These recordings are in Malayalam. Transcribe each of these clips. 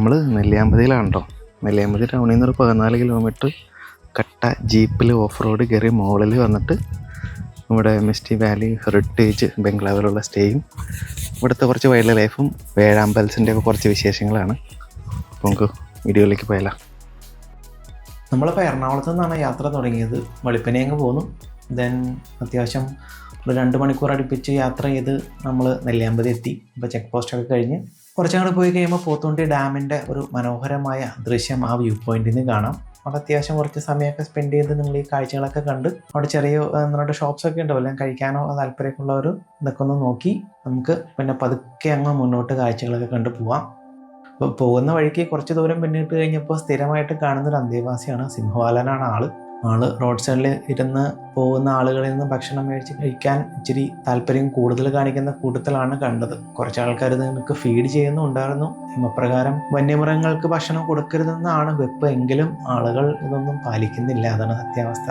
നമ്മൾ നെല്ലിയാമ്പതിയിലാണ് നെല്ലിയാമ്പതി ടൗണിൽ നിന്നൊരു പതിനാല് കിലോമീറ്റർ കട്ട ജീപ്പിൽ ഓഫ് റോഡ് കയറി മുകളിൽ വന്നിട്ട് ഇവിടെ മിസ്റ്റി വാലി ഹെറിറ്റേജ് ബംഗ്ലാവിലുള്ള സ്റ്റേയും ഇവിടുത്തെ കുറച്ച് വൈൽഡ് ലൈഫും വേഴാമ്പൽസിന്റെ ഒക്കെ കുറച്ച് വിശേഷങ്ങളാണ്. അപ്പോൾ നമുക്ക് വീഡിയോയിലേക്ക് പോയാലോ. നമ്മളിപ്പോൾ എറണാകുളത്ത് നിന്നാണ് യാത്ര തുടങ്ങിയത്. വെളുപ്പിനെ അങ്ങ് പോന്നു. ദെൻ അത്യാവശ്യം ഒരു രണ്ട് മണിക്കൂർ അടുപ്പിച്ച് യാത്ര ചെയ്ത് നമ്മൾ നെല്ലിയാമ്പതി എത്തി. ഇപ്പോൾ ചെക്ക് പോസ്റ്റൊക്കെ കഴിഞ്ഞ് കുറച്ചങ്ങോട്ട് പോയി കഴിയുമ്പോൾ പോത്തുണ്ടി ഡാമിന്റെ ഒരു മനോഹരമായ ദൃശ്യം ആ വ്യൂ പോയിന്റിൽ നിന്ന് കാണാം. അവിടെ അത്യാവശ്യം കുറച്ച് സമയമൊക്കെ സ്പെൻഡ് ചെയ്ത് നിങ്ങൾ ഈ കാഴ്ചകളൊക്കെ കണ്ട് അവിടെ ചെറിയ നിങ്ങളുടെ ഷോപ്സൊക്കെ ഉണ്ടാവും എല്ലാം കഴിക്കാനോ താല്പര്യമൊക്കെയുള്ളവർ ഇതൊക്കെ ഒന്ന് നോക്കി നമുക്ക് പിന്നെ പതുക്കെ അങ്ങ് മുന്നോട്ട് കാഴ്ചകളൊക്കെ കണ്ട് പോവാം. അപ്പോൾ പോകുന്ന വഴിക്ക് കുറച്ച് ദൂരം പിന്നിട്ട് കഴിഞ്ഞപ്പോൾ സ്ഥിരമായിട്ട് കാണുന്നൊരു അന്തേവാസിയാണ് സിംഹവാലനാണ് ആൾ. ആൾ റോഡ് സൈഡിൽ ഇരുന്ന് പോകുന്ന ആളുകളിൽ നിന്ന് ഭക്ഷണം മേടിച്ച് കഴിക്കാൻ ഇച്ചിരി താല്പര്യം കൂടുതൽ കാണിക്കുന്ന കൂട്ടത്തിലാണ് കണ്ടത്. കുറച്ച് ആൾക്കാർ നിനക്ക് ഫീഡ് ചെയ്യുന്നുണ്ടായിരുന്നു നിയമപ്രകാരം വന്യമൃഗങ്ങൾക്ക് ഭക്ഷണം കൊടുക്കരുതെന്നാണ് വെപ്പ്. എങ്കിലും ആളുകൾ ഇതൊന്നും പാലിക്കുന്നില്ല. അതാണ് സത്യാവസ്ഥ.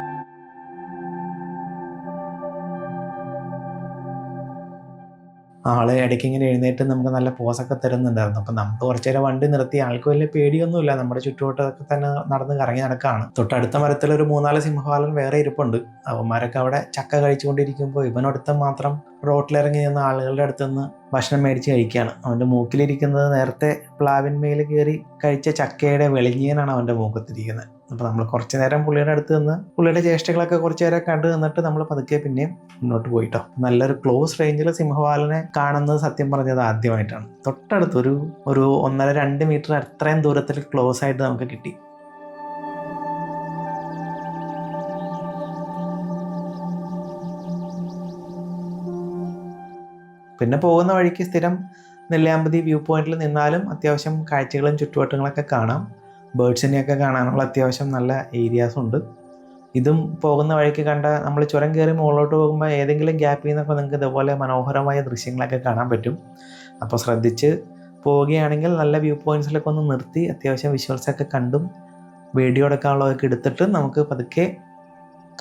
ആൾ ഇടയ്ക്ക് ഇങ്ങനെ എഴുന്നേറ്റ് നമുക്ക് നല്ല പോസൊക്കെ തരുന്നുണ്ടായിരുന്നു. അപ്പം നമുക്ക് കുറച്ച് നേരം വണ്ടി നിർത്തി. ആൾക്ക് വലിയ പേടിയൊന്നുമില്ല. നമ്മുടെ ചുറ്റുവട്ടമൊക്കെ തന്നെ നടന്ന് കറങ്ങി നടക്കുകയാണ് തൊട്ടടുത്ത മരത്തിൽ ഒരു മൂന്നാൽ സിംഹപാലൻ വേറെ ഇരിപ്പുണ്ട്. അവന്മാരൊക്കെ അവിടെ ചക്ക കഴിച്ചുകൊണ്ടിരിക്കുമ്പോൾ ഇവനടുത്ത് മാത്രം റോട്ടിലിറങ്ങി നിന്ന ആളുകളുടെ അടുത്ത് നിന്ന് ഭക്ഷണം മേടിച്ച് കഴിക്കുകയാണ്. അവന്റെ മൂക്കിലിരിക്കുന്നത് നേരത്തെ പ്ലാവിന്മേൽ കയറി കഴിച്ച ചക്കയുടെ വെളിഞ്ഞീനാണ് അവന്റെ മൂക്കത്തിരിക്കുന്നത്. അപ്പോൾ നമ്മൾ കുറച്ച് നേരം പുള്ളിയുടെ അടുത്ത് നിന്ന് പുള്ളിയുടെ ചേഷ്ടകളൊക്കെ കുറച്ച് നേരം കണ്ടു നിന്നിട്ട് നമ്മൾ പതുക്കെ പിന്നെയും മുന്നോട്ട് പോയിട്ടോ. നല്ലൊരു ക്ലോസ് റേഞ്ചിൽ സിംഹവാലനെ കാണുന്നത് സത്യം പറഞ്ഞത് ആദ്യമായിട്ടാണ്. തൊട്ടടുത്ത് ഒരു ഒരു ഒന്നര രണ്ട് മീറ്റർ അത്രയും ദൂരത്തിൽ ക്ലോസ് ആയിട്ട് നമുക്ക് കിട്ടി. പിന്നെ പോകുന്ന വഴിക്ക് സ്ഥിരം നെല്ലിയാമ്പതി വ്യൂ പോയിന്റിൽ നിന്നാലും അത്യാവശ്യം കാഴ്ചകളും ചുറ്റുവട്ടങ്ങളൊക്കെ കാണാം. ബേഡ്സിനെയൊക്കെ കാണാനുള്ള അത്യാവശ്യം നല്ല ഏരിയാസ് ഉണ്ട്. ഇതും പോകുന്ന വഴിക്ക് കണ്ട നമ്മൾ ചുരം കയറി മുകളിലോട്ട് പോകുമ്പോൾ ഏതെങ്കിലും ഗ്യാപ്പിൽ നിന്നൊക്കെ നിങ്ങൾക്ക് ഇതുപോലെ മനോഹരമായ ദൃശ്യങ്ങളൊക്കെ കാണാൻ പറ്റും. അപ്പോൾ ശ്രദ്ധിച്ച് പോവുകയാണെങ്കിൽ നല്ല വ്യൂ പോയിന്റ്സിലൊക്കെ ഒന്ന് നിർത്തി അത്യാവശ്യം വിഷ്വൽസൊക്കെ കണ്ടും വീഡിയോ എടുക്കാനുള്ളതൊക്കെ എടുത്തിട്ട് നമുക്ക് പതുക്കെ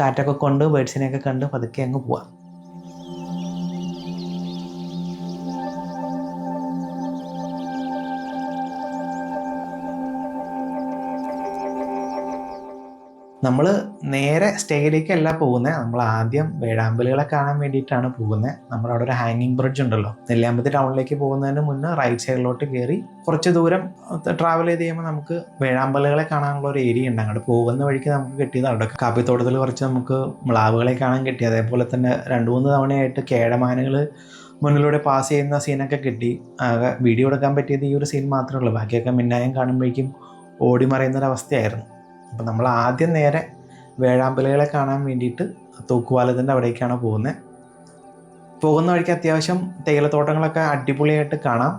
കാറ്റൊക്കെ കൊണ്ട് ബേഡ്സിനെയൊക്കെ കണ്ട് പതുക്കെ അങ്ങ് പോവാം. നമ്മൾ നേരെ സ്റ്റേയിലേക്കല്ല പോകുന്നത് നമ്മൾ ആദ്യം വേഴാമ്പലുകളെ കാണാൻ വേണ്ടിയിട്ടാണ് പോകുന്നത് നമ്മുടെ അവിടെ ഒരു ഹാങ്ങിങ് ബ്രിഡ്ജ് ഉണ്ടല്ലോ. നെല്ലിയാമ്പതി ടൗണിലേക്ക് പോകുന്നതിന് മുന്നേ റൈറ്റ് സൈഡിലോട്ട് കയറി കുറച്ച് ദൂരം ട്രാവൽ ചെയ്ത് കഴിയുമ്പോൾ നമുക്ക് വേഴാമ്പലുകളെ കാണാനുള്ള ഒരു ഏരിയ ഉണ്ട്. അങ്ങോട്ട് പോകുന്ന വഴിക്ക് നമുക്ക് കിട്ടിയത് അവിടെ കാപ്പിത്തോട്ടത്തിൽ കുറച്ച് നമുക്ക് മ്ലാവുകളെ കാണാൻ കിട്ടി. അതേപോലെ തന്നെ രണ്ട് മൂന്ന് തവണയായിട്ട് കേടമാനകൾ മുന്നിലൂടെ പാസ് ചെയ്യുന്ന സീനൊക്കെ കിട്ടി. ആകെ വീഡിയോ എടുക്കാൻ പറ്റിയത് ഈ ഒരു സീൻ മാത്രമേ ഉള്ളൂ. ബാക്കിയൊക്കെ മിന്നായം കാണുമ്പോഴേക്കും ഓടി മറയുന്നൊരവസ്ഥയായിരുന്നു അപ്പം നമ്മൾ ആദ്യം നേരെ വേഴാമ്പലകളെ കാണാൻ വേണ്ടിയിട്ട് തൂക്കുപാലത്തിന്റെ അവിടേക്കാണ് പോകുന്നത് പോകുന്ന വഴിക്ക് അത്യാവശ്യം തേയിലത്തോട്ടങ്ങളൊക്കെ അടിപൊളിയായിട്ട് കാണാം.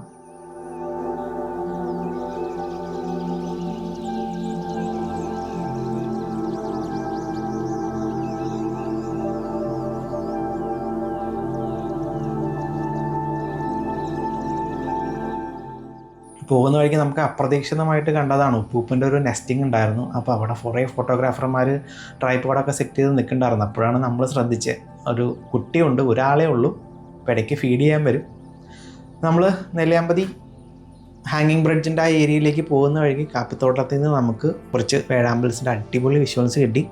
പോകുന്ന വഴിക്ക് നമുക്ക് അപ്രതീക്ഷിതമായിട്ട് കണ്ടതാണ് ഉപ്പൂപ്പിന്റെ ഒരു നെസ്റ്റിംഗ് ഉണ്ടായിരുന്നു. അപ്പോൾ അവിടെ കുറേ ഫോട്ടോഗ്രാഫർമാർ ട്രൈപ്പോഡൊക്കെ സെറ്റ് ചെയ്ത് നിൽക്കുന്നുണ്ടായിരുന്നു. അപ്പോഴാണ് നമ്മൾ ശ്രദ്ധിച്ചത് ഒരു കുട്ടിയുണ്ട് ഒരാളേ ഉള്ളൂ. ഇടയ്ക്ക് ഫീഡ് ചെയ്യാൻ വരും. നമ്മൾ നെല്ലിയാമ്പതി ഹാങ്ങിങ് ബ്രിഡ്ജിന്റെ ആ ഏരിയയിലേക്ക് പോകുന്ന വഴിക്ക് കാപ്പിത്തോട്ടത്തിൽ നിന്ന് നമുക്ക് കുറച്ച് വേഴാമ്പൽസിന്റെ അടിപൊളി വിഷ്വൽസ് കിട്ടി.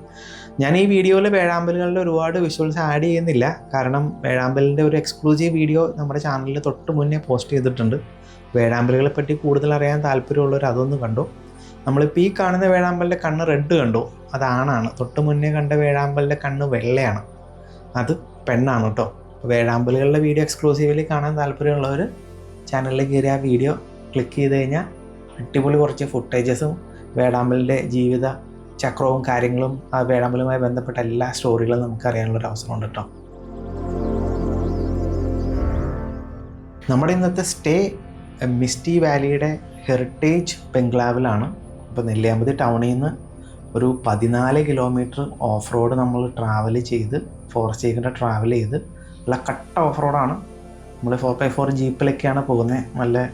ഞാൻ ഈ വീഡിയോയിൽ വേഴാമ്പലുകളുടെ ഒരുപാട് വിഷ്വൽസ് ആഡ് ചെയ്യുന്നില്ല. കാരണം വേഴാമ്പലിന്റെ ഒരു എക്സ്ക്ലൂസീവ് വീഡിയോ നമ്മുടെ ചാനലിൽ തൊട്ട് മുന്നേ പോസ്റ്റ് ചെയ്തിട്ടുണ്ട്. വേഴാമ്പലുകളെ പറ്റി കൂടുതൽ അറിയാൻ താല്പര്യമുള്ളവർ അതൊന്ന് കണ്ടു. നമ്മളിപ്പോൾ ഈ കാണുന്ന വേഴാമ്പലിന്റെ കണ്ണ് റെഡ് കണ്ടു. അത് ആണാണ്. തൊട്ട് മുന്നേ കണ്ട വേഴാമ്പലിന്റെ കണ്ണ് വെള്ളയാണ്. അത് പെണ്ണാണ് കേട്ടോ. വേഴാമ്പലുകളുടെ വീഡിയോ എക്സ്ക്ലൂസീവ്ലി കാണാൻ താല്പര്യമുള്ളവർ ചാനലിൽ കയറി ആ വീഡിയോ ക്ലിക്ക് ചെയ്ത് കഴിഞ്ഞാൽ അടിപൊളി കുറച്ച് ഫുട്ടേജസും വേഴാമ്പലിന്റെ ജീവിത ചക്രവും കാര്യങ്ങളും ആ വേഴാമ്പലുമായി ബന്ധപ്പെട്ട എല്ലാ സ്റ്റോറികളും നമുക്ക് അറിയാനുള്ളൊരു അവസരമുണ്ട് കേട്ടോ. നമ്മുടെ ഇന്നത്തെ സ്റ്റേ മിസ്റ്റി വാലിയുടെ ഹെറിറ്റേജ് ബംഗ്ലാവിലാണ്. ഇപ്പോൾ നെല്ലിയാമ്പതി ടൗണിൽ നിന്ന് ഒരു പതിനാല് കിലോമീറ്റർ ഓഫ് റോഡ് നമ്മൾ ട്രാവൽ ചെയ്ത് ഫോറസ്റ്റ് ഏരിയ ട്രാവൽ ചെയ്ത് നല്ല കട്ട ഓഫ് റോഡാണ് നമ്മൾ ഫോർ ബൈ ഫോർ ജീപ്പിലൊക്കെയാണ് പോകുന്നത് നല്ല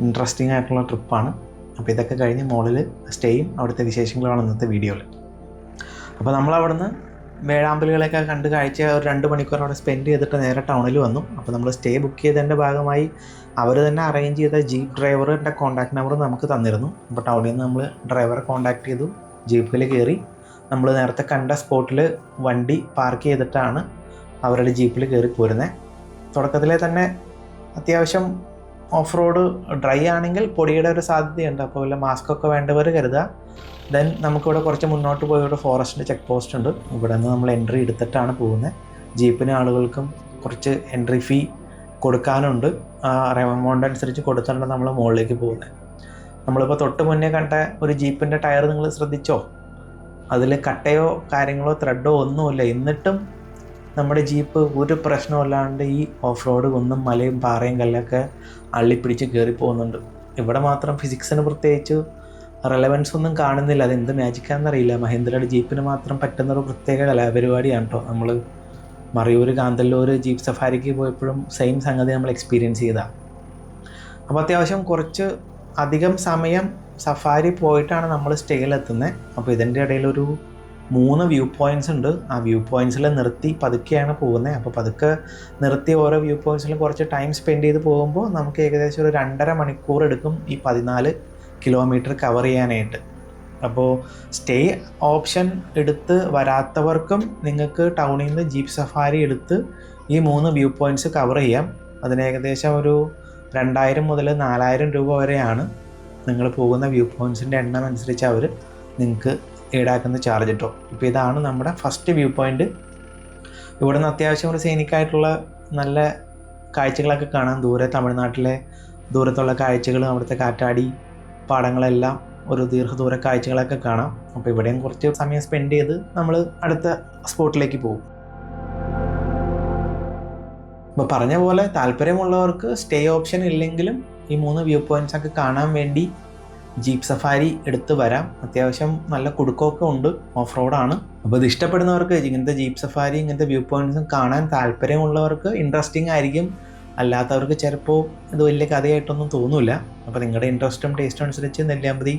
ഇൻട്രസ്റ്റിംഗ് ആയിട്ടുള്ള ട്രിപ്പാണ് അപ്പോൾ ഇതൊക്കെ കഴിഞ്ഞ് മുകളിൽ സ്റ്റേയും അവിടുത്തെ വിശേഷങ്ങളുമാണ് ഇന്നത്തെ വീഡിയോയിൽ അപ്പോൾ നമ്മൾ അവിടുന്ന് വേഴാമ്പലുകളെയൊക്കെ കണ്ട് കാഴ്ച ഒരു രണ്ട് മണിക്കൂർ അവിടെ സ്പെൻഡ് ചെയ്തിട്ട് നേരെ ടൗണിൽ വന്നു. അപ്പോൾ നമ്മൾ സ്റ്റേ ബുക്ക് ചെയ്തതിന്റെ ഭാഗമായി അവർ തന്നെ അറേഞ്ച് ചെയ്ത ജീപ്പ് ഡ്രൈവറിന്റെ കോൺടാക്ട് നമ്പർ നമുക്ക് തന്നിരുന്നു. അപ്പോൾ അവിടെ നിന്ന് നമ്മൾ ഡ്രൈവറെ കോൺടാക്ട് ചെയ്തു. ജീപ്പിൽ കയറി നമ്മൾ നേരത്തെ കണ്ട സ്പോട്ടിൽ വണ്ടി പാർക്ക് ചെയ്തിട്ടാണ് അവരുടെ ജീപ്പിൽ കയറി പോരുന്നത് തുടക്കത്തിലെ തന്നെ അത്യാവശ്യം ഓഫ് റോഡ് ഡ്രൈ ആണെങ്കിൽ പൊടിയുടെ ഒരു സാധ്യതയുണ്ട്. അപ്പോൾ വല്ല മാസ്ക് ഒക്കെ വേണ്ടവർ കരുതുക. ദെൻ നമുക്കിവിടെ കുറച്ച് മുന്നോട്ട് പോയി ഇവിടെ ഫോറസ്റ്റിന്റെ ചെക്ക് പോസ്റ്റ് ഉണ്ട്. ഇവിടെ നിന്ന് നമ്മൾ എൻട്രി എടുത്തിട്ടാണ് പോകുന്നത്. ജീപ്പിന് ആളുകൾക്കും കുറച്ച് എൻട്രി ഫീ കൊടുക്കാനുണ്ട്. എമൗണ്ട് അനുസരിച്ച് കൊടുത്തിട്ടാണ് നമ്മൾ മുകളിലേക്ക് പോകുന്നത് നമ്മളിപ്പോൾ തൊട്ട് മുന്നേ കണ്ട ഒരു ജീപ്പിന്റെ ടയർ നിങ്ങൾ ശ്രദ്ധിച്ചോ? അതിൽ കട്ടയോ കാര്യങ്ങളോ ത്രെഡോ ഒന്നുമില്ല. എന്നിട്ടും നമ്മുടെ ജീപ്പ് ഒരു പ്രശ്നമില്ലാണ്ട് ഈ ഓഫ് റോഡ് കുന്നും മലയും പാറയും കല്ലൊക്കെ അള്ളിപ്പിടിച്ച് കയറി പോകുന്നുണ്ട്. ഇവിടെ മാത്രം ഫിസിക്സിന് പ്രത്യേകിച്ച് റെലവൻസ് ഒന്നും കാണുന്നില്ല. അത് എന്ത് മാജിക്കാണെന്നറിയില്ല മഹേന്ദ്രയുടെ ജീപ്പിന് മാത്രം പറ്റുന്നൊരു പ്രത്യേക കലാപരിപാടിയാണ് കേട്ടോ നമ്മൾ മറയൂർ കാന്തല്ലൂർ ജീപ്പ് സഫാരിക്ക് പോയപ്പോഴും സെയിം സംഗതി നമ്മൾ എക്സ്പീരിയൻസ് ചെയ്തതാണ് അപ്പോൾ അത്യാവശ്യം കുറച്ച് അധികം സമയം സഫാരി പോയിട്ടാണ് നമ്മൾ സ്റ്റേയിലെത്തുന്നത് അപ്പോൾ ഇതിന്റെ ഇടയിൽ ഒരു മൂന്ന് വ്യൂ പോയിന്റ്സ് ഉണ്ട്. ആ വ്യൂ പോയിന്റ്സിൽ നിർത്തി പതുക്കെയാണ് പോകുന്നത് അപ്പോൾ പതുക്കെ നിർത്തി ഓരോ വ്യൂ പോയിന്റ്സിലും കുറച്ച് ടൈം സ്പെൻഡ് ചെയ്ത് പോകുമ്പോൾ നമുക്ക് ഏകദേശം ഒരു രണ്ടര മണിക്കൂർ എടുക്കും ഈ പതിനാല് കിലോമീറ്റർ കവർ ചെയ്യാനായിട്ട്. അപ്പോൾ സ്റ്റേ ഓപ്ഷൻ എടുത്ത് വരാത്തവർക്കും നിങ്ങൾക്ക് ടൗണിൽ നിന്ന് ജീപ്പ് സഫാരി എടുത്ത് ഈ മൂന്ന് വ്യൂ പോയിന്റ്സ് കവർ ചെയ്യാം. അതിന് ഏകദേശം ഒരു രണ്ടായിരം മുതൽ നാലായിരം രൂപ വരെയാണ് നിങ്ങൾ പോകുന്ന വ്യൂ പോയിന്റ്സിന്റെ എണ്ണം അനുസരിച്ച് അവർ നിങ്ങൾക്ക് ഈടാക്കുന്ന ചാർജ് കിട്ടും ഇപ്പോൾ ഇതാണ് നമ്മുടെ ഫസ്റ്റ് വ്യൂ പോയിന്റ് ഇവിടെ നിന്ന് അത്യാവശ്യം ഒരു സൈനിക്കായിട്ടുള്ള നല്ല കാഴ്ചകളൊക്കെ കാണാം. ദൂരെ തമിഴ്നാട്ടിലെ ദൂരത്തുള്ള കാഴ്ചകൾ അവിടുത്തെ കാറ്റാടി പാടങ്ങളെല്ലാം ഒരു ദീർഘദൂര കാഴ്ചകളൊക്കെ കാണാം. അപ്പോൾ ഇവിടെയും കുറച്ച് സമയം സ്പെൻഡ് ചെയ്ത് നമ്മൾ അടുത്ത സ്പോട്ടിലേക്ക് പോകും. അപ്പോൾ പറഞ്ഞ പോലെ താല്പര്യമുള്ളവർക്ക് സ്റ്റേ ഓപ്ഷൻ ഇല്ലെങ്കിലും ഈ മൂന്ന് വ്യൂ പോയിന്റ്സ് ഒക്കെ കാണാൻ വേണ്ടി ജീപ്പ് സഫാരി എടുത്ത് വരാം. അത്യാവശ്യം നല്ല കുടുക്കമൊക്കെ ഉണ്ട്. ഓഫ് റോഡാണ് അപ്പോൾ ഇത് ഇഷ്ടപ്പെടുന്നവർക്ക് ഇങ്ങനത്തെ ജീപ്പ് സഫാരി ഇങ്ങനത്തെ വ്യൂ പോയിന്റ്സും കാണാൻ താല്പര്യമുള്ളവർക്ക് ഇൻട്രസ്റ്റിംഗ് ആയിരിക്കും. അല്ലാത്തവർക്ക് ചിലപ്പോൾ ഇത് വലിയ കഥയായിട്ടൊന്നും തോന്നില്ല അപ്പോൾ നിങ്ങളുടെ ഇൻട്രസ്റ്റും ടേസ്റ്റും അനുസരിച്ച് നെല്ലിയാമ്പതി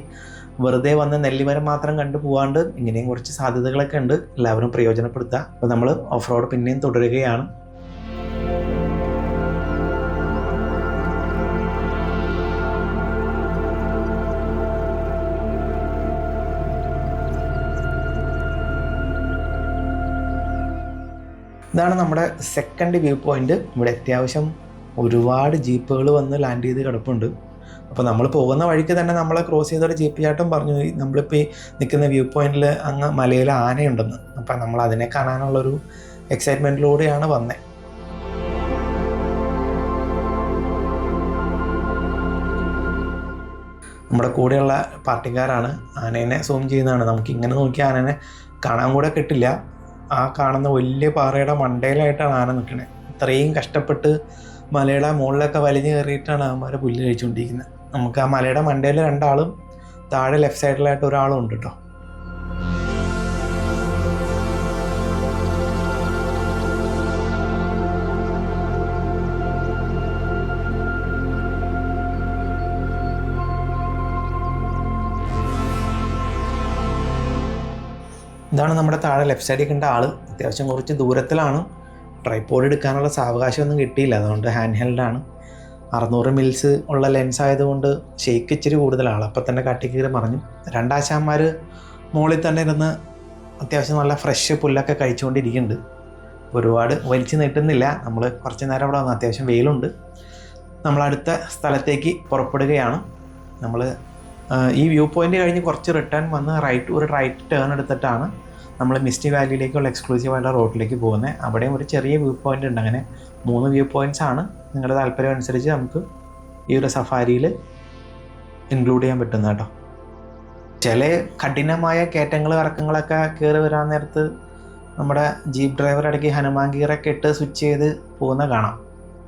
വെറുതെ വന്ന് നെല്ലിമരം മാത്രം കണ്ടു പോവാണ്ട് ഇങ്ങനെയും കുറച്ച് സാധ്യതകളൊക്കെ ഉണ്ട്. എല്ലാവരും പ്രയോജനപ്പെടുത്തുക അപ്പോൾ നമ്മൾ ഓഫ് റോഡ് പിന്നെയും തുടരുകയാണ്. ഇതാണ് നമ്മുടെ സെക്കൻഡ് വ്യൂ പോയിന്റ് ഇവിടെ അത്യാവശ്യം ഒരുപാട് ജീപ്പുകൾ വന്ന് ലാൻഡ് ചെയ്ത് കിടപ്പുണ്ട്. അപ്പോൾ നമ്മൾ പോകുന്ന വഴിക്ക് തന്നെ നമ്മളെ ക്രോസ് ചെയ്തൊരു ജീപ്പ് ചാട്ടം പറഞ്ഞു "ഈ നമ്മളിപ്പോൾ ഈ നിൽക്കുന്ന വ്യൂ പോയിന്റിൽ അങ്ങ് മലയിൽ ആനയുണ്ടെന്ന്. അപ്പം നമ്മൾ അതിനെ കാണാനുള്ളൊരു എക്സൈറ്റ്മെന്റിലൂടെയാണ് വന്നത് നമ്മുടെ കൂടെയുള്ള പാർട്ടിക്കാരാണ്. ആനേനെ സൂം ചെയ്യുന്നതാണ്. നമുക്ക് ഇങ്ങനെ നോക്കി ആനേനെ കാണാൻ കൂടെ കിട്ടില്ല. ആ കാണുന്ന വലിയ പാറയുടെ മണ്ടയിലായിട്ടാണ് ആന നിൽക്കുന്നത് ഇത്രയും കഷ്ടപ്പെട്ട് മലയുടെ മുകളിലൊക്കെ വലിഞ്ഞു കയറിയിട്ടാണ് അവന്മാരെ പുല്ല് കഴിച്ചുകൊണ്ടിരിക്കുന്നത് നമുക്ക് ആ മലയുടെ മണ്ടയിൽ രണ്ടാളും താഴെ ലെഫ്റ്റ് സൈഡിലായിട്ട് ഒരാളും ഉണ്ട് കേട്ടോ ഇതാണ് നമ്മുടെ താഴെ ലെഫ്റ്റ് സൈഡിൽ കണ്ട ആൾ അത്യാവശ്യം കുറച്ച് ദൂരത്തിലാണ്. ട്രൈപ്പോഡ് എടുക്കാനുള്ള സാവകാശമൊന്നും കിട്ടിയില്ല. അതുകൊണ്ട് ഹാൻഡ് ഹെൽഡാണ് അറുന്നൂറ് മിൽസ് ഉള്ള ലെൻസ് ആയതുകൊണ്ട് ഷെയ്ക്ക് ഇച്ചിരി കൂടുതലാണ്. അപ്പം തന്നെ കട്ടിക്കീറി മറിഞ്ഞു. രണ്ടാശാന്മാർ മുകളിൽ തന്നെ ഇരുന്ന് അത്യാവശ്യം നല്ല ഫ്രഷ് പുല്ലൊക്കെ കഴിച്ചുകൊണ്ടിരിക്കുന്നുണ്ട്. ഒരുപാട് വലിച്ചു നീട്ടുന്നില്ല. നമ്മൾ കുറച്ച് നേരം അവിടെ വന്നു അത്യാവശ്യം വെയിലുണ്ട്. നമ്മൾ അടുത്ത സ്ഥലത്തേക്ക് പുറപ്പെടുകയാണ്. നമ്മൾ ഈ വ്യൂ പോയിന്റ് കഴിഞ്ഞ് കുറച്ച് റിട്ടേൺ വന്ന് റൈറ്റ് ഒരു റൈറ്റ് ടേൺ എടുത്തിട്ടാണ് നമ്മൾ മിസ്റ്റി വാലിയിലേക്കുള്ള എക്സ്ക്ലൂസീവ് ആയിട്ടുള്ള റോഡിലേക്ക് പോകുന്നത് അവിടെയും ഒരു ചെറിയ വ്യൂ പോയിന്റ് ഉണ്ട്. അങ്ങനെ മൂന്ന് വ്യൂ പോയിന്റ്സ് ആണ്. നിങ്ങളുടെ താല്പര്യം അനുസരിച്ച് നമുക്ക് ഈ ഒരു സഫാരിയിൽ ഇൻക്ലൂഡ് ചെയ്യാൻ പറ്റുന്ന കേട്ടോ. ചില കഠിനമായ കയറ്റങ്ങൾ ഇറക്കങ്ങളൊക്കെ കയറി വരാൻ നേരത്ത് നമ്മുടെ ജീപ്പ് ഡ്രൈവർ ഇടയ്ക്ക് ഹനുമാൻ ഗീറൊക്കെ ഇട്ട് സ്വിച്ച് ചെയ്ത് പോകുന്ന കാണാം.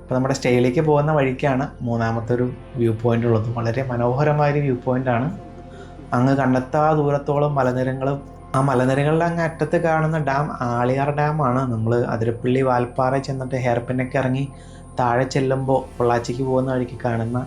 അപ്പോൾ നമ്മുടെ സ്റ്റേയിലേക്ക് പോകുന്ന വഴിക്കാണ് മൂന്നാമത്തെ ഒരു വ്യൂ പോയിന്റ് ഉള്ളത്. വളരെ മനോഹരമായൊരു വ്യൂ ആണ്. അങ്ങ് കണ്ടെത്താ ദൂരത്തോളം മലനിരങ്ങളും ആ മലനിരകളുടെ അങ്ങ് അറ്റത്ത് കാണുന്ന ഡാം ആളിയാർ ഡാമാണ്. നമ്മൾ അതിരപ്പള്ളി വാൽപ്പാറ ചെന്നിട്ട് ഹെയർപിന്നൊക്കെ ഇറങ്ങി താഴെ ചെല്ലുമ്പോൾ പൊള്ളാച്ചിക്ക് പോകുന്ന വഴിക്ക് കാണുന്ന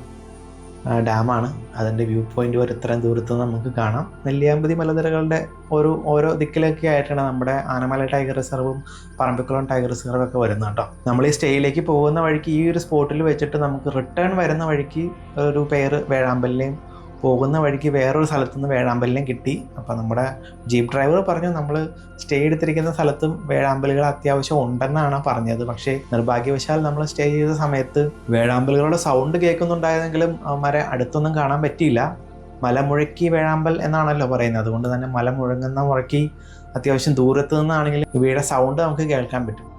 ഡാമാണ്. അതിന്റെ വ്യൂ പോയിന്റ് വരെ ഇത്രയും ദൂരത്ത് നമുക്ക് കാണാം. നെല്ലിയാമ്പതി മലനിരകളുടെ ഒരു ഓരോ ദിക്കിലൊക്കെ ആയിട്ടാണ് നമ്മുടെ ആനമല ടൈഗർ റിസർവും പറമ്പിക്കുളം ടൈഗർ റിസർവും ഒക്കെ വരുന്നത് കേട്ടോ. നമ്മൾ ഈ സ്റ്റേയിലേക്ക് പോകുന്ന വഴിക്ക് ഈ ഒരു സ്പോട്ടിൽ വെച്ചിട്ട് നമുക്ക് റിട്ടേൺ വരുന്ന വഴിക്ക് ഒരു പേര് വേഴാമ്പലിനെയും പോകുന്ന വഴിക്ക് വേറൊരു സ്ഥലത്തു നിന്ന് വേഴാമ്പലിനെയും കിട്ടി. അപ്പോൾ നമ്മുടെ ജീപ്പ് ഡ്രൈവർ പറഞ്ഞു നമ്മൾ സ്റ്റേ എടുത്തിരിക്കുന്ന സ്ഥലത്തും വേഴാമ്പലുകൾ അത്യാവശ്യം ഉണ്ടെന്നാണ് പറഞ്ഞത്. പക്ഷേ നിർഭാഗ്യവശാൽ നമ്മൾ സ്റ്റേ ചെയ്ത സമയത്ത് വേഴാമ്പലുകളുടെ സൗണ്ട് കേൾക്കുന്നുണ്ടായതെങ്കിലും അവന്മാരെ അടുത്തൊന്നും കാണാൻ പറ്റിയില്ല. മലമുഴക്കി വേഴാമ്പൽ എന്നാണല്ലോ പറയുന്നത്. അതുകൊണ്ട് തന്നെ മല മുഴങ്ങുന്ന മുഴക്കി അത്യാവശ്യം ദൂരത്ത് നിന്നാണെങ്കിലും ഇവയുടെ സൗണ്ട് നമുക്ക് കേൾക്കാൻ പറ്റും.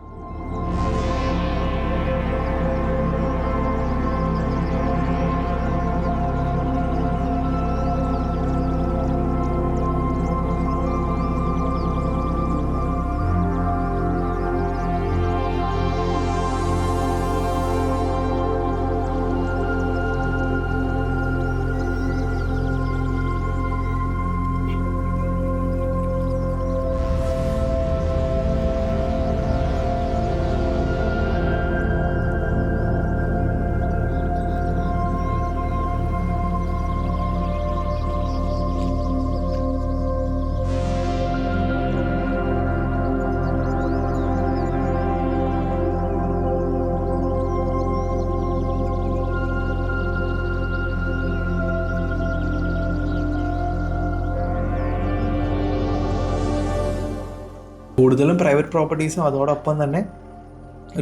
കൂടുതലും പ്രൈവറ്റ് പ്രോപ്പർട്ടീസും അതോടൊപ്പം തന്നെ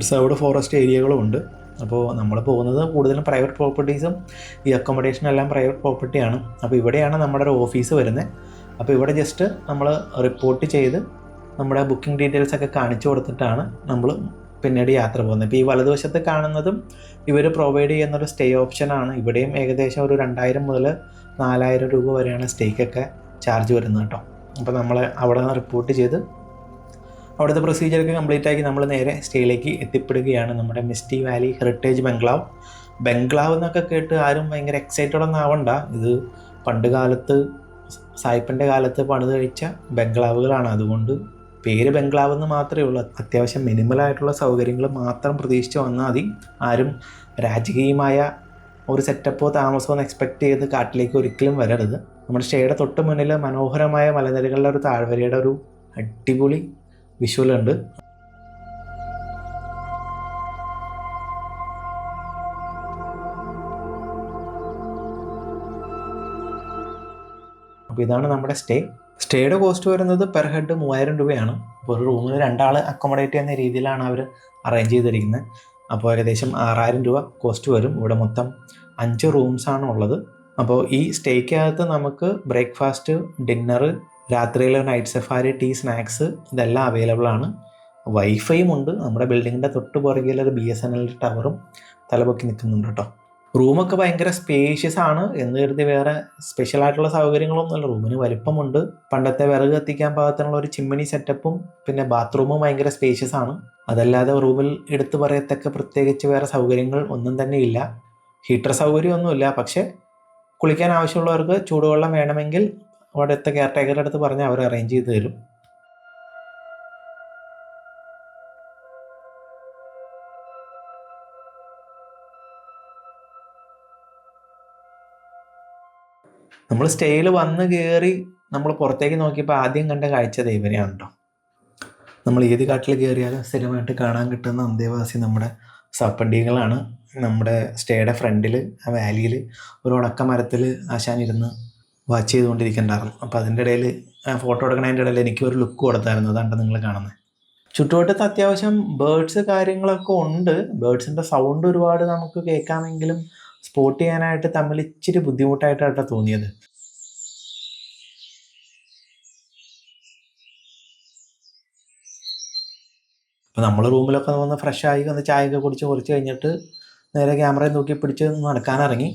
റിസർവ്ഡ് ഫോറസ്റ്റ് ഏരിയകളും ഉണ്ട്. അപ്പോൾ നമ്മൾ പോകുന്നത് കൂടുതലും പ്രൈവറ്റ് പ്രോപ്പർട്ടീസും ഈ അക്കോമഡേഷൻ എല്ലാം പ്രൈവറ്റ് പ്രോപ്പർട്ടിയാണ് അപ്പോൾ ഇവിടെയാണ് നമ്മുടെ ഒരു ഓഫീസ് വരുന്നത്. അപ്പോൾ ഇവിടെ ജസ്റ്റ് നമ്മൾ റിപ്പോർട്ട് ചെയ്ത് നമ്മുടെ ബുക്കിംഗ് ഡീറ്റെയിൽസ് ഒക്കെ കാണിച്ചു കൊടുത്തിട്ടാണ് നമ്മൾ പിന്നീട് യാത്ര പോകുന്നത്. ഇപ്പോൾ ഈ വലതുവശത്ത് കാണുന്നതും ഇവർ പ്രൊവൈഡ് ചെയ്യുന്നൊരു സ്റ്റേ ഓപ്ഷനാണ് ഇവിടെയും ഏകദേശം ഒരു രണ്ടായിരം മുതൽ നാലായിരം രൂപ വരെയാണ് സ്റ്റേക്കൊക്കെ ചാർജ് വരുന്നത് കേട്ടോ. അപ്പോൾ നമ്മൾ അവിടെ നിന്ന് റിപ്പോർട്ട് ചെയ്ത് അവിടുത്തെ പ്രൊസീജിയറൊക്കെ കംപ്ലീറ്റ് ആക്കി നമ്മൾ നേരെ സ്റ്റേയിലേക്ക് എത്തിപ്പെടുകയാണ് നമ്മുടെ misty valley heritage bungalow bungalow എന്നൊക്കെ കേട്ട് ആരും ഭയങ്കര എക്സൈറ്റഡ് ഒന്നും ആവണ്ട. ഇത് പണ്ട് കാലത്ത് സായിപ്പന്റെ കാലത്ത് പണിത് കഴിച്ച ബംഗ്ലാവുകളാണ്. അതുകൊണ്ട് പേര് ബംഗ്ലാവ് എന്ന് മാത്രമേ ഉള്ളൂ. അത്യാവശ്യം മിനിമലായിട്ടുള്ള സൗകര്യങ്ങൾ മാത്രം പ്രതീക്ഷിച്ച് വന്നാൽ മതി. ആരും രാജകീയമായ ഒരു സെറ്റപ്പോ താമസമോ എക്സ്പെക്ട് ചെയ്ത് കാട്ടിലേക്ക് ഒരിക്കലും വരരുത്. നമ്മുടെ സ്റ്റേയുടെ തൊട്ട് മുന്നിൽ മനോഹരമായ മലനിരകളുടെ ഒരു താഴ്വരയുടെ ഒരു അടിപൊളി വിഷ്വലുണ്ട്. അപ്പോൾ ഇതാണ് നമ്മുടെ സ്റ്റേ. സ്റ്റേയുടെ കോസ്റ്റ് വരുന്നത് പെർ ഹെഡ് മൂവായിരം രൂപയാണ്. ഒരു റൂമിൽ രണ്ടാൾ അക്കോമഡേറ്റ് ചെയ്യുന്ന രീതിയിലാണ് അവർ അറേഞ്ച് ചെയ്തിരിക്കുന്നത് അപ്പോൾ ഏകദേശം ആറായിരം രൂപ കോസ്റ്റ് വരും. ഇവിടെ മൊത്തം അഞ്ച് റൂംസാണ് ഉള്ളത്. അപ്പോൾ ഈ സ്റ്റേക്കകത്ത് നമുക്ക് ബ്രേക്ക്ഫാസ്റ്റ് ഡിന്നറ് രാത്രിയിലെ നൈറ്റ് സഫാരി ടീ സ്നാക്സ് ഇതെല്ലാം അവൈലബിൾ ആണ്. വൈഫൈയും ഉണ്ട്. നമ്മുടെ ബിൽഡിങ്ങിന്റെ തൊട്ട് പുറകിൽ ഒരു ബി എസ് എൻ എൽ ടവറും തലപൊക്കി നിൽക്കുന്നുണ്ട് കേട്ടോ റൂമൊക്കെ ഭയങ്കര സ്പേഷ്യസ് ആണ്. എന്ന് കരുതി വേറെ സ്പെഷ്യൽ ആയിട്ടുള്ള സൗകര്യങ്ങളൊന്നുമില്ല. റൂമിന് വലിപ്പമുണ്ട്. പണ്ടത്തെ വിറക് കത്തിക്കാൻ പാകത്തിനുള്ള ഒരു ചിമ്മിനി സെറ്റപ്പും പിന്നെ ബാത്റൂമും ഭയങ്കര സ്പേഷ്യസ് ആണ്. അതല്ലാതെ റൂമിൽ എടുത്തു പറയത്തക്ക പ്രത്യേകിച്ച് വേറെ സൗകര്യങ്ങൾ ഒന്നും തന്നെ ഇല്ല. ഹീറ്റർ സൗകര്യമൊന്നുമില്ല. പക്ഷേ കുളിക്കാൻ ആവശ്യമുള്ളവർക്ക് ചൂടുവെള്ളം വേണമെങ്കിൽ അവിടുത്തെ കെയർ ടേക്കറുടെ അടുത്ത് പറഞ്ഞാൽ അവർ അറേഞ്ച് ചെയ്ത് തരും. നമ്മൾ സ്റ്റേയിൽ വന്ന് കയറി നമ്മൾ പുറത്തേക്ക് നോക്കിയപ്പോൾ ആദ്യം കണ്ട കാഴ്ച ദൈവനെയാണ് കേട്ടോ നമ്മൾ ഏത് കാട്ടിൽ കയറിയാലും സ്ഥിരമായിട്ട് കാണാൻ കിട്ടുന്ന അന്തേവാസി നമ്മുടെ സപ്പണ്ടികളാണ് നമ്മുടെ സ്റ്റേയുടെ ഫ്രണ്ടിൽ ആ വാലിയിൽ ഒരു ഉണക്ക മരത്തിൽ ആശാൻ ഇരുന്ന് വാച്ച് ചെയ്തുകൊണ്ടിരിക്കണ്ടായിരുന്നു. അപ്പോൾ അതിന്റെ ഇടയിൽ ഫോട്ടോ എടുക്കണതിന്റെ ഇടയിൽ എനിക്ക് ഒരു ലുക്ക് കൊടുത്തായിരുന്നു. അതാണ് നിങ്ങൾ കാണുന്നത് ചുറ്റുവട്ടത്ത് അത്യാവശ്യം ബേർഡ്സ് കാര്യങ്ങളൊക്കെ ഉണ്ട്. ബേർഡ്സിന്റെ സൗണ്ട് ഒരുപാട് നമുക്ക് കേൾക്കാമെങ്കിലും സ്പോട്ട് ചെയ്യാനായിട്ട് തമ്മിൽ ഇച്ചിരി ബുദ്ധിമുട്ടായിട്ടാണ് തോന്നിയത്. അപ്പോൾ നമ്മൾ റൂമിലൊക്കെ വന്ന് ഫ്രഷ് ആയി വന്ന് ചായയൊക്കെ കുടിച്ച് കുറച്ച് കഴിഞ്ഞിട്ട് നേരെ ക്യാമറയും നോക്കി പിടിച്ച് നടക്കാനിറങ്ങി.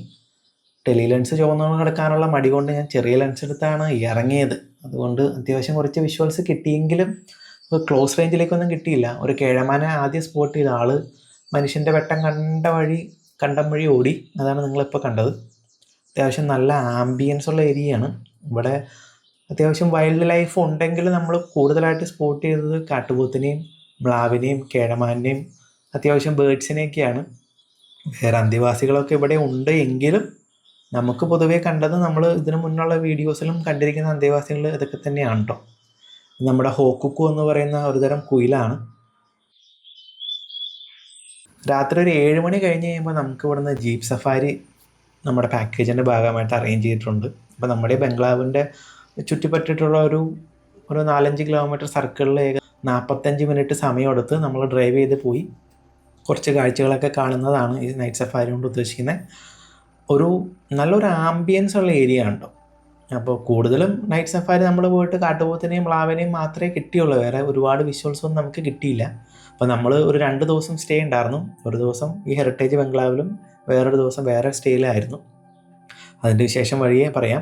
ടെലി ലെൻസ് ചുവന്നു കിടക്കാനുള്ള മടി കൊണ്ട് ഞാൻ ചെറിയ ലെൻസ് എടുത്താണ് ഇറങ്ങിയത്. അതുകൊണ്ട് അത്യാവശ്യം കുറച്ച് വിഷ്വൽസ് കിട്ടിയെങ്കിലും ക്ലോസ് റേഞ്ചിലേക്കൊന്നും കിട്ടിയില്ല. ഒരു കേഴമാനെ ആദ്യം സ്പോട്ട് ചെയ്ത ആൾ മനുഷ്യന്റെ വെട്ടം കണ്ട വഴി കണ്ടം വഴി ഓടി. അതാണ് നിങ്ങളിപ്പോൾ കണ്ടത്. അത്യാവശ്യം നല്ല ആംബിയൻസ് ഉള്ള ഏരിയയാണ് ഇവിടെ അത്യാവശ്യം വൈൽഡ് ലൈഫ് ഉണ്ടെങ്കിൽ നമ്മൾ കൂടുതലായിട്ട് സ്പോട്ട് ചെയ്തത് കാട്ടുപോത്തിനെയും മ്ലാവിനെയും കേഴമാനെയും അത്യാവശ്യം ബേഡ്സിനെയൊക്കെയാണ് വേറെ അന്തിവാസികളൊക്കെ ഇവിടെ ഉണ്ട് എങ്കിലും നമുക്ക് പൊതുവേ കണ്ടത് നമ്മൾ ഇതിനു മുന്നുള്ള വീഡിയോസിലും കണ്ടിരിക്കുന്ന അന്തേവാസികൾ ഇതൊക്കെ തന്നെയാണ് കേട്ടോ നമ്മുടെ ഹോക്കുക്കു എന്ന് പറയുന്ന ഒരുതരം കുയിലാണ്. രാത്രി ഒരു ഏഴ് മണി കഴിഞ്ഞ് കഴിയുമ്പോൾ നമുക്ക് ഇവിടുന്ന് ജീപ്പ് സഫാരി നമ്മുടെ പാക്കേജിന്റെ ഭാഗമായിട്ട് അറേഞ്ച് ചെയ്തിട്ടുണ്ട്. അപ്പോൾ നമ്മുടെ ബംഗ്ലാവിന്റെ ചുറ്റിപ്പറ്റിയിട്ടുള്ള ഒരു ഒരു നാലഞ്ച് കിലോമീറ്റർ സർക്കിളിൽ ഏകദേശം നാൽപ്പത്തഞ്ച് മിനിറ്റ് സമയമെടുത്ത് നമ്മൾ ഡ്രൈവ് ചെയ്ത് പോയി. കുറച്ച് കാഴ്ചകളൊക്കെ കാണുന്നതാണ് ഈ നൈറ്റ് സഫാരി കൊണ്ട് ഉദ്ദേശിക്കുന്നത് ഒരു നല്ലൊരു ആംബിയൻസ് ഉള്ള ഏരിയ ഉണ്ടോ അപ്പോൾ കൂടുതലും നൈറ്റ് സഫാരി നമ്മൾ പോയിട്ട് കാട്ടുപോത്തിനെയും മ്ലാവിനെയും മാത്രമേ കിട്ടിയുള്ളൂ. വേറെ ഒരുപാട് വിഷ്വൽസ് ഒന്നും നമുക്ക് കിട്ടിയില്ല. അപ്പോൾ നമ്മൾ ഒരു രണ്ട് ദിവസം സ്റ്റേ ഉണ്ടായിരുന്നു. ഒരു ദിവസം ഈ ഹെറിറ്റേജ് ബംഗ്ലാവിലും വേറൊരു ദിവസം വേറെ സ്റ്റേയിലായിരുന്നു അതിന്റെ വിശേഷം വഴിയേ പറയാം.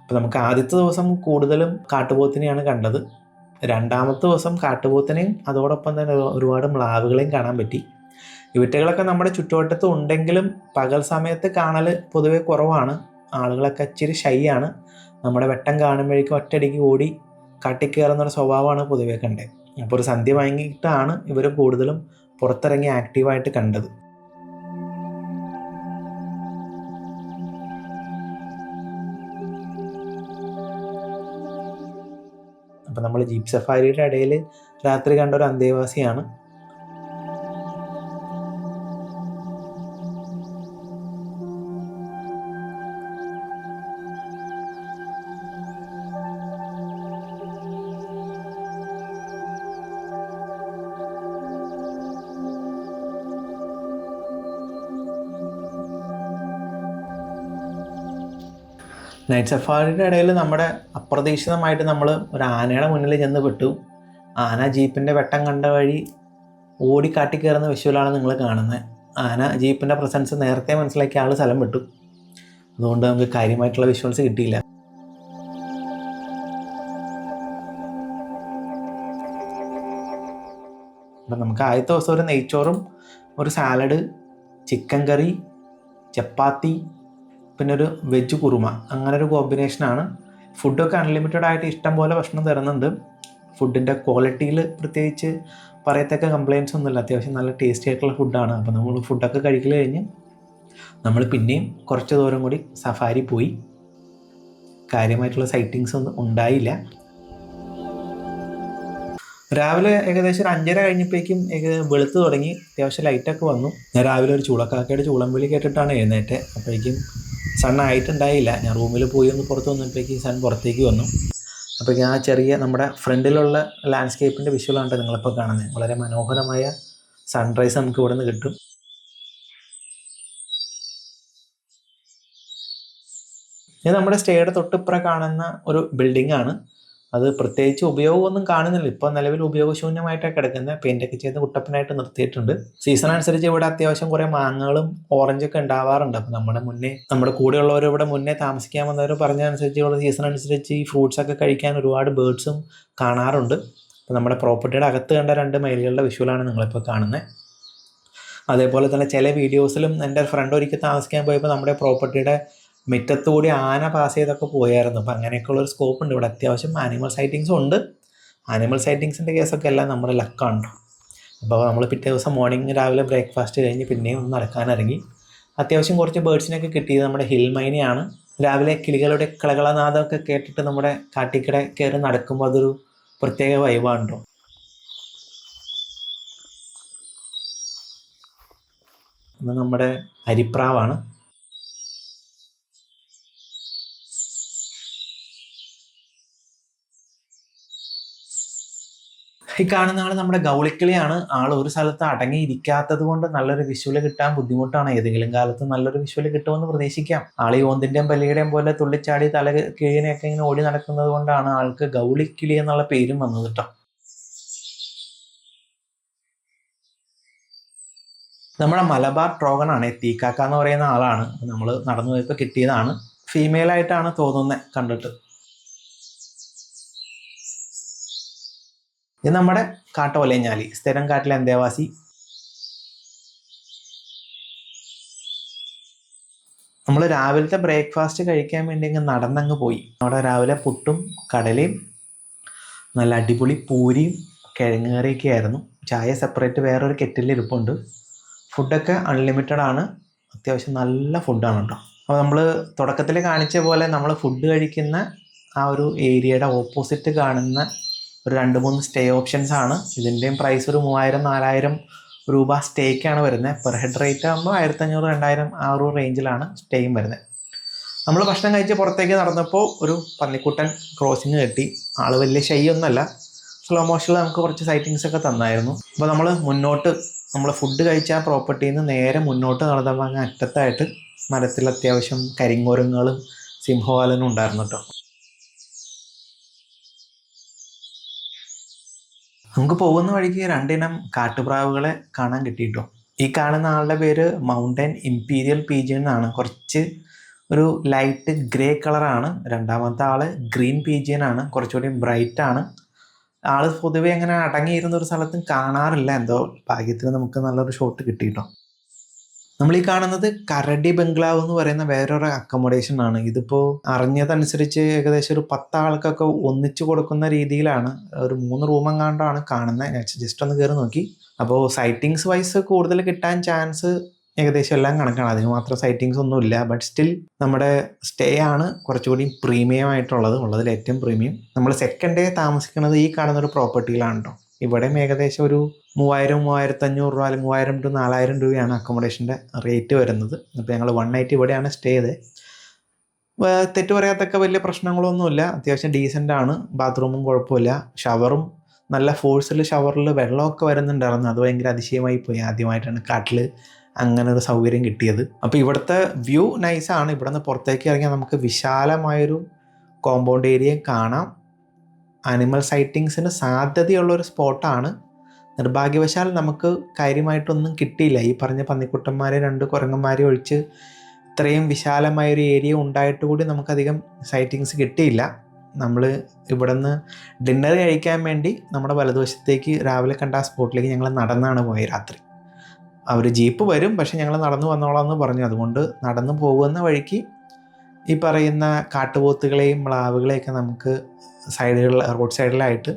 അപ്പോൾ നമുക്ക് ആദ്യത്തെ ദിവസം കൂടുതലും കാട്ടുപോത്തിനെയാണ് കണ്ടത്. രണ്ടാമത്തെ ദിവസം കാട്ടുപോത്തിനെയും അതോടൊപ്പം തന്നെ ഒരു- ഒരുപാട് മ്ലാവുകളെയും കാണാൻ പറ്റി. ഇവറ്റകളൊക്കെ നമ്മുടെ ചുറ്റുവട്ടത്ത് ഉണ്ടെങ്കിലും പകൽ സമയത്ത് കാണൽ പൊതുവെ കുറവാണ്. ആളുകളൊക്കെ ഇച്ചിരി ഷൈ ആണ്. നമ്മുടെ വെട്ടം കാണുമ്പോഴേക്കും ഒറ്റയടിക്ക് ഓടി കാട്ടിക്കയറുന്നൊരു സ്വഭാവമാണ് പൊതുവെ കണ്ടത് അപ്പോൾ ഒരു സന്ധ്യ വാങ്ങിയിട്ടാണ് ഇവർ കൂടുതലും പുറത്തിറങ്ങി ആക്റ്റീവായിട്ട് കണ്ടത്. അപ്പം നമ്മൾ ജീപ്പ് സഫാരിയുടെ ഇടയിൽ രാത്രി കണ്ട ഒരു അന്തേവാസിയാണ്. നൈറ്റ് സഫാരിയുടെ ഇടയിൽ നമ്മുടെ അപ്രതീക്ഷിതമായിട്ട് നമ്മൾ ഒരു ആനയുടെ മുന്നിൽ ചെന്ന് പെട്ടു. ആന ജീപ്പിന്റെ വെട്ടം കണ്ട വഴി ഓടിക്കാട്ടി കയറുന്ന വിഷ്വലാണ് നിങ്ങൾ കാണുന്നത്. ആന ജീപ്പിന്റെ പ്രസൻസ് നേരത്തെ മനസ്സിലാക്കിയ ആൾ സ്ഥലം വിട്ടു. അതുകൊണ്ട് നമുക്ക് കാര്യമായിട്ടുള്ള വിഷ്വൽസ് കിട്ടിയില്ല. അപ്പം നമുക്ക് ആദ്യത്തെ ദിവസം ഒരു നെയ്ച്ചോറും ഒരു സാലഡ് ചിക്കൻ കറി ചപ്പാത്തി പിന്നെ ഒരു വെജ് കുറുമ. അങ്ങനെ ഒരു കോമ്പിനേഷനാണ് ഫുഡൊക്കെ അൺലിമിറ്റഡ് ആയിട്ട് ഇഷ്ടം പോലെ ഭക്ഷണം തരുന്നുണ്ട്. ഫുഡിന്റെ ക്വാളിറ്റിയിൽ പ്രത്യേകിച്ച് പറയത്തക്ക കംപ്ലയിൻസ് ഒന്നുമില്ല. അത്യാവശ്യം നല്ല ടേസ്റ്റി ആയിട്ടുള്ള ഫുഡാണ് അപ്പോൾ നമ്മൾ ഫുഡൊക്കെ കഴിക്കൽ കഴിഞ്ഞ് നമ്മൾ പിന്നെയും കുറച്ച് ദൂരം കൂടി സഫാരി പോയി. കാര്യമായിട്ടുള്ള സൈറ്റിങ്സ് ഒന്നും ഉണ്ടായില്ല. രാവിലെ ഏകദേശം ഒരു അഞ്ചര കഴിഞ്ഞപ്പോഴേക്കും വെളുത്ത് തുടങ്ങി. അത്യാവശ്യം ലൈറ്റൊക്കെ വന്നു. ഞാൻ രാവിലെ ഒരു ചൂളക്കാക്കയുടെ ചൂളംവിളി കേട്ടിട്ടാണ് എഴുന്നേറ്റ്. അപ്പോഴേക്കും സൺ ആയിട്ടുണ്ടായില്ല ഞാൻ റൂമിൽ പോയി ഒന്ന് പുറത്ത് വന്നപ്പോഴേക്ക് സൺ പുറത്തേക്ക് വന്നു. അപ്പോഴേക്കും ആ ചെറിയ നമ്മുടെ ഫ്രണ്ടിലുള്ള ലാൻഡ്സ്കേപ്പിന്റെ വിഷ്വലാണ് നിങ്ങളിപ്പോൾ കാണുന്നത് വളരെ മനോഹരമായ സൺറൈസ് നമുക്ക് ഇവിടെ നിന്ന് കിട്ടും. ഇത് നമ്മുടെ സ്റ്റേയുടെ തൊട്ടിപ്പുറ കാണുന്ന ഒരു ബിൽഡിംഗ് ആണ്. അത് പ്രത്യേകിച്ച് ഉപയോഗമൊന്നും കാണുന്നില്ല. ഇപ്പോൾ നിലവിൽ ഉപയോഗശൂന്യമായിട്ടാണ് കിടക്കുന്നത് പെയിന്റൊക്കെ ചെയ്ത് കുട്ടപ്പനായിട്ട് നിർത്തിയിട്ടുണ്ട്. സീസൺ അനുസരിച്ച് ഇവിടെ അത്യാവശ്യം കുറേ മാങ്ങകളും ഓറഞ്ചൊക്കെ ഉണ്ടാവാറുണ്ട്. അപ്പോൾ നമ്മുടെ മുന്നേ നമ്മുടെ കൂടെയുള്ളവർ ഇവിടെ മുന്നേ താമസിക്കാൻ വന്നവർ പറഞ്ഞതനുസരിച്ചുള്ള സീസൺ അനുസരിച്ച് ഈ ഫ്രൂട്ട്സ് ഒക്കെ കഴിക്കാൻ ഒരുപാട് ബേർഡ്സും കാണാറുണ്ട്. അപ്പോൾ നമ്മുടെ പ്രോപ്പർട്ടിയുടെ അകത്ത് കണ്ട രണ്ട് മൈലുകളുടെ വിഷ്വലാണ് നിങ്ങളിപ്പോൾ കാണുന്നത് അതേപോലെ തന്നെ ചില വീഡിയോസിലും എന്റെ ഫ്രണ്ട് ഒരിക്കൽ താമസിക്കാൻ പോയപ്പോൾ നമ്മുടെ പ്രോപ്പർട്ടിയുടെ മുറ്റത്തുകൂടി ആന പാസ് ചെയ്തൊക്കെ പോയായിരുന്നു. അപ്പം അങ്ങനെയൊക്കെയുള്ള ഒരു സ്കോപ്പ് ഉണ്ട്. ഇവിടെ അത്യാവശ്യം ആനിമൽ സൈറ്റിങ്സും ഉണ്ട്. ആനിമൽ സൈറ്റിങ്സിന്റെ കേസൊക്കെ എല്ലാം നമ്മുടെ ലക്കാണ് അപ്പോൾ നമ്മൾ പിറ്റേ ദിവസം മോർണിംഗ് രാവിലെ ബ്രേക്ക്ഫാസ്റ്റ് കഴിഞ്ഞ് പിന്നെയും ഒന്ന് നടക്കാനിറങ്ങി. അത്യാവശ്യം കുറച്ച് ബേഡ്സിനൊക്കെ കിട്ടിയത് നമ്മുടെ ഹിൽ മൈനയാണ്. രാവിലെ കിളികളുടെ കളകളനാദമൊക്കെ കേട്ടിട്ട് നമ്മുടെ കാട്ടിക്കട കയറി നടക്കുമ്പോൾ അതൊരു പ്രത്യേക വൈവാണല്ലോ നമ്മുടെ അരിപ്രാവാണ്. ഈ കാണുന്ന ആൾ നമ്മുടെ ഗൗളിക്കിളിയാണ്. ആൾ ഒരു സ്ഥലത്ത് അടങ്ങിയിരിക്കാത്തത് കൊണ്ട് നല്ലൊരു വിഷ്വൽ കിട്ടാൻ ബുദ്ധിമുട്ടാണ്. ഏതെങ്കിലും കാലത്ത് നല്ലൊരു വിഷ്വൽ കിട്ടുമെന്ന് പ്രതീക്ഷിക്കാം. ആൾ ഈ ഓന്തിന്റെയും പല്ലിയുടെയും പോലെ തുള്ളിച്ചാടി തല കീഴിനെയൊക്കെ ഇങ്ങനെ ഓടി നടക്കുന്നത് കൊണ്ടാണ് ആൾക്ക് ഗൗളിക്കിളി എന്നുള്ള പേരും വന്നത് കേട്ടോ നമ്മുടെ മലബാർ ട്രോഗനാണ് തീക്കാക്ക എന്ന് പറയുന്ന ആളാണ്. നമ്മൾ നടന്നു പോയപ്പോൾ കിട്ടിയതാണ്. ഫീമെയിൽ ആയിട്ടാണ് തോന്നുന്നത് കണ്ടിട്ട്. ഇത് നമ്മുടെ കാട്ടോലഞ്ഞാലി സ്ഥിരം കാട്ടിലെ അന്തേവാസി. നമ്മൾ രാവിലത്തെ ബ്രേക്ക്ഫാസ്റ്റ് കഴിക്കാൻ വേണ്ടി അങ്ങ് നടന്നങ്ങ് പോയി. അവിടെ രാവിലെ പുട്ടും കടലയും നല്ല അടിപൊളി പൂരിയും കിഴങ്ങ് കറിയൊക്കെ ആയിരുന്നു. ചായ സെപ്പറേറ്റ് വേറൊരു കെറ്റിൽ ഇരിപ്പുണ്ട്. ഫുഡൊക്കെ അൺലിമിറ്റഡ് ആണ്. അത്യാവശ്യം നല്ല ഫുഡാണ് കേട്ടോ. അപ്പോൾ നമ്മൾ തുടക്കത്തിൽ കാണിച്ച പോലെ നമ്മൾ ഫുഡ് കഴിക്കുന്ന ആ ഒരു ഏരിയയുടെ ഓപ്പോസിറ്റ് കാണുന്ന ഒരു രണ്ട് മൂന്ന് സ്റ്റേ ഓപ്ഷൻസ് ആണ്. ഇതിന്റെയും പ്രൈസ് ഒരു മൂവായിരം നാലായിരം രൂപ സ്റ്റേക്കാണ് വരുന്നത്. പെർ ഹെഡ് റേറ്റ് ആകുമ്പോൾ ആയിരത്തഞ്ഞൂറ് രണ്ടായിരം ആ ഒരു റേഞ്ചിലാണ് സ്റ്റേയും വരുന്നത്. നമ്മൾ ഭക്ഷണം കഴിച്ച് പുറത്തേക്ക് നടന്നപ്പോൾ ഒരു പന്നിക്കുട്ടൻ ക്രോസിങ് കെട്ടി. ആൾ വലിയ ഷൈയൊന്നുമല്ല സ്ലോ മോഷനിൽ നമുക്ക് കുറച്ച് സൈറ്റിങ്സ് ഒക്കെ തന്നായിരുന്നു. അപ്പോൾ നമ്മൾ മുന്നോട്ട് നമ്മൾ ഫുഡ് കഴിച്ച ആ പ്രോപ്പർട്ടിയിൽ നിന്ന് നേരെ മുന്നോട്ട് നടന്നപ്പോൾ അങ്ങ് അറ്റത്തായിട്ട് മരത്തിൽ അത്യാവശ്യം കരിങ്കോരങ്ങളും സിംഹവാലനും ഉണ്ടായിരുന്നു കേട്ടോ. നമുക്ക് പോകുന്ന വഴിക്ക് രണ്ടിനം കാട്ടുപ്രാവുകളെ കാണാൻ കിട്ടിയിട്ടോ? ഈ കാണുന്ന ആളുടെ പേര് മൗണ്ടൻ ഇമ്പീരിയൽ പീജിയൻ എന്നാണ്. കുറച്ച് ഒരു ലൈറ്റ് ഗ്രേ കളറാണ്. രണ്ടാമത്തെ ആൾ ഗ്രീൻ പീജിയൻ ആണ്. കുറച്ചുകൂടി ബ്രൈറ്റ് ആണ്. ആൾ പൊതുവെ അങ്ങനെ അടങ്ങിയിരുന്ന ഒരു സ്ഥലത്തും കാണാറില്ല. എന്തോ ഭാഗ്യത്തിന് നമുക്ക് നല്ലൊരു ഷോട്ട് കിട്ടിയിട്ടോ. നമ്മൾ ഈ കാണുന്നത് കരടി ബംഗ്ലാവ് എന്ന് പറയുന്ന വേറൊരു അക്കോമഡേഷൻ ആണ്. ഇതിപ്പോൾ അറിഞ്ഞതനുസരിച്ച് ഏകദേശം ഒരു പത്ത് ആൾക്കൊക്കെ ഒന്നിച്ചു കൊടുക്കുന്ന രീതിയിലാണ് ഒരു മൂന്ന് റൂം എങ്ങാണ്ടാണ് കാണുന്നത് ഞാൻ ജസ്റ്റ് ഒന്ന് കയറി നോക്കി. അപ്പോൾ സൈറ്റിങ്സ് വൈസ് കൂടുതൽ കിട്ടാൻ ചാൻസ് ഏകദേശം എല്ലാം കണക്കാണ്. അതിന് മാത്രം സൈറ്റിങ്സ് ഒന്നുമില്ല ബട്ട് സ്റ്റിൽ നമ്മുടെ സ്റ്റേ ആണ് കുറച്ചുകൂടി പ്രീമിയം ആയിട്ടുള്ളത്. ഉള്ളതിൽ ഏറ്റവും പ്രീമിയം നമ്മൾ സെക്കൻഡ് ഡേ താമസിക്കുന്നത് ഈ കാണുന്ന ഒരു പ്രോപ്പർട്ടിയിലാണ് കേട്ടോ ഇവിടെയും ഏകദേശം ഒരു മൂവായിരം മൂവായിരത്തി അഞ്ഞൂറ് രൂപ അല്ലെങ്കിൽ മൂവായിരം ടു നാലായിരം രൂപയാണ് അക്കോമഡേഷന്റെ റേറ്റ് വരുന്നത്. അപ്പോൾ ഞങ്ങൾ വൺ നൈറ്റ് ഇവിടെയാണ് സ്റ്റേ ചെയ്തത്. തെറ്റ് പറയാത്തൊക്കെ വലിയ പ്രശ്നങ്ങളൊന്നുമില്ല. അത്യാവശ്യം ഡീസന്റ് ആണ്. ബാത്റൂമും കുഴപ്പമില്ല. ഷവറും നല്ല ഫോഴ്സിൽ ഷവറിൽ വെള്ളമൊക്കെ വരുന്നുണ്ടായിരുന്നു. അത് ഭയങ്കര അതിശയമായി പോയി. ആദ്യമായിട്ടാണ് കാട്ടിൽ അങ്ങനെ ഒരു സൗകര്യം കിട്ടിയത്. അപ്പോൾ ഇവിടുത്തെ വ്യൂ നൈസാണ് ഇവിടെ നിന്ന് പുറത്തേക്ക് ഇറങ്ങിയാൽ നമുക്ക് വിശാലമായൊരു കോമ്പൗണ്ട് ഏരിയ കാണാം. അനിമൽ സൈറ്റിങ്സിന് സാധ്യതയുള്ള ഒരു സ്പോട്ടാണ് നിർഭാഗ്യവശാൽ നമുക്ക് കാര്യമായിട്ടൊന്നും കിട്ടിയില്ല. ഈ പറഞ്ഞ പന്നിക്കുട്ടന്മാരെ രണ്ട് കുരങ്ങന്മാരെ ഒഴിച്ച് ഇത്രയും വിശാലമായൊരു ഏരിയ ഉണ്ടായിട്ട് കൂടി നമുക്കധികം സൈറ്റിങ്സ് കിട്ടിയില്ല. നമ്മൾ ഇവിടെ നിന്ന് ഡിന്നർ കഴിക്കാൻ വേണ്ടി നമ്മുടെ വലതുവശത്തേക്ക് രാവിലെ കണ്ട ആ സ്പോട്ടിലേക്ക് ഞങ്ങൾ നടന്നാണ് പോയത് രാത്രി. അവർ ജീപ്പ് വരും പക്ഷേ ഞങ്ങൾ നടന്നു വന്നോളാം എന്ന് പറഞ്ഞു. അതുകൊണ്ട് നടന്നു പോകുന്ന വഴിക്ക് ഈ പറയുന്ന കാട്ടുപോത്തുകളെയും മ്ലാവുകളെയൊക്കെ നമുക്ക് സൈഡുകളിൽ റോഡ് സൈഡിലായിട്ട്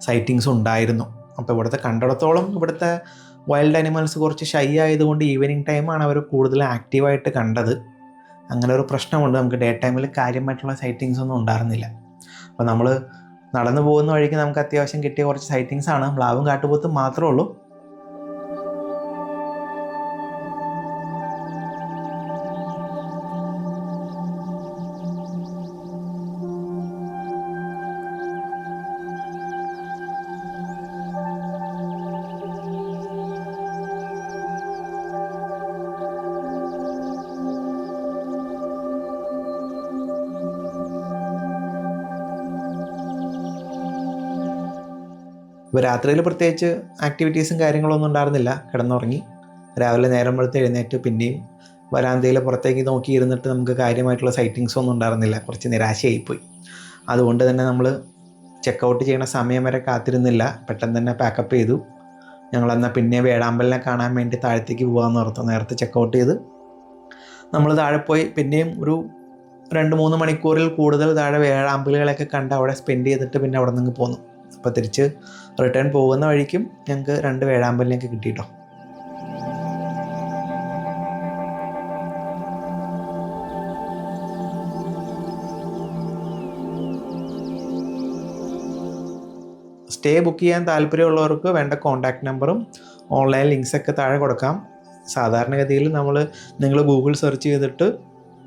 സൈറ്റിങ്സ് ഉണ്ടായിരുന്നു. അപ്പോൾ ഇവിടുത്തെ കണ്ടിടത്തോളം ഇവിടുത്തെ വൈൽഡ് അനിമൽസ് കുറച്ച് ഷൈ ആയതുകൊണ്ട് ഈവനിങ് ടൈമാണ് അവർ കൂടുതൽ ആക്റ്റീവായിട്ട് കണ്ടത്. അങ്ങനെ ഒരു പ്രശ്നമുണ്ട്. നമുക്ക് ഡേ ടൈമിൽ കാര്യമായിട്ടുള്ള സൈറ്റിങ്സ് ഒന്നും ഉണ്ടായിരുന്നില്ല. അപ്പോൾ നമ്മൾ നടന്നു പോകുന്ന വഴിക്ക് നമുക്ക് അത്യാവശ്യം കിട്ടിയ കുറച്ച് സൈറ്റിങ്സ് ആണ്. മ്ലാവും കാട്ടുപോത്തും മാത്രമേ ഉള്ളൂ. ഇപ്പോൾ രാത്രിയിൽ പ്രത്യേകിച്ച് ആക്ടിവിറ്റീസും കാര്യങ്ങളൊന്നും ഉണ്ടായിരുന്നില്ല. കിടന്നുറങ്ങി. രാവിലെ നേരം വെളുത്ത് എഴുന്നേറ്റ് പിന്നെയും വരാന്തയിൽ പുറത്തേക്ക് നോക്കി ഇരുന്നിട്ട് നമുക്ക് കാര്യമായിട്ടുള്ള സൈറ്റിങ്സ് ഒന്നും ഉണ്ടായിരുന്നില്ല. കുറച്ച് നിരാശയായിപ്പോയി. അതുകൊണ്ട് തന്നെ നമ്മൾ ചെക്കൗട്ട് ചെയ്യുന്ന സമയം വരെ കാത്തിരുന്നില്ല. പെട്ടെന്ന് തന്നെ പാക്കപ്പ് ചെയ്തു. ഞങ്ങളെന്നാൽ പിന്നെ വേടാമ്പലിനെ കാണാൻ വേണ്ടി താഴത്തേക്ക് പോകാമെന്ന് ഓർത്തു. നേരത്തെ ചെക്കൗട്ട് ചെയ്ത് നമ്മൾ താഴെ പോയി. പിന്നെയും ഒരു രണ്ട് മൂന്ന് മണിക്കൂറിൽ കൂടുതൽ താഴെ വേഴാമ്പലുകളൊക്കെ കണ്ട് അവിടെ സ്പെൻഡ് ചെയ്തിട്ട് പിന്നെ അവിടെ നിന്ന് പോന്നു. അപ്പോൾ തിരിച്ച് റിട്ടേൺ പോകുന്ന വഴിക്കും ഞങ്ങൾക്ക് രണ്ട് വേഴാമ്പലിനൊക്കെ കിട്ടിയിട്ടോ സ്റ്റേ ബുക്ക് ചെയ്യാൻ താല്പര്യമുള്ളവർക്ക് വേണ്ട കോൺടാക്ട് നമ്പറും ഓൺലൈൻ ലിങ്ക്സൊക്കെ താഴെ കൊടുക്കാം. സാധാരണഗതിയിൽ നമ്മൾ നിങ്ങൾ ഗൂഗിൾ സെർച്ച് ചെയ്തിട്ട്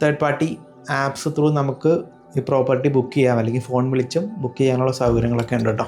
തേർഡ് പാർട്ടി ആപ്സ് ത്രൂ നമുക്ക് ഈ പ്രോപ്പർട്ടി ബുക്ക് ചെയ്യാം അല്ലെങ്കിൽ ഫോൺ വിളിച്ചും ബുക്ക് ചെയ്യാനുള്ള സൗകര്യങ്ങളൊക്കെ ഉണ്ട് കേട്ടോ.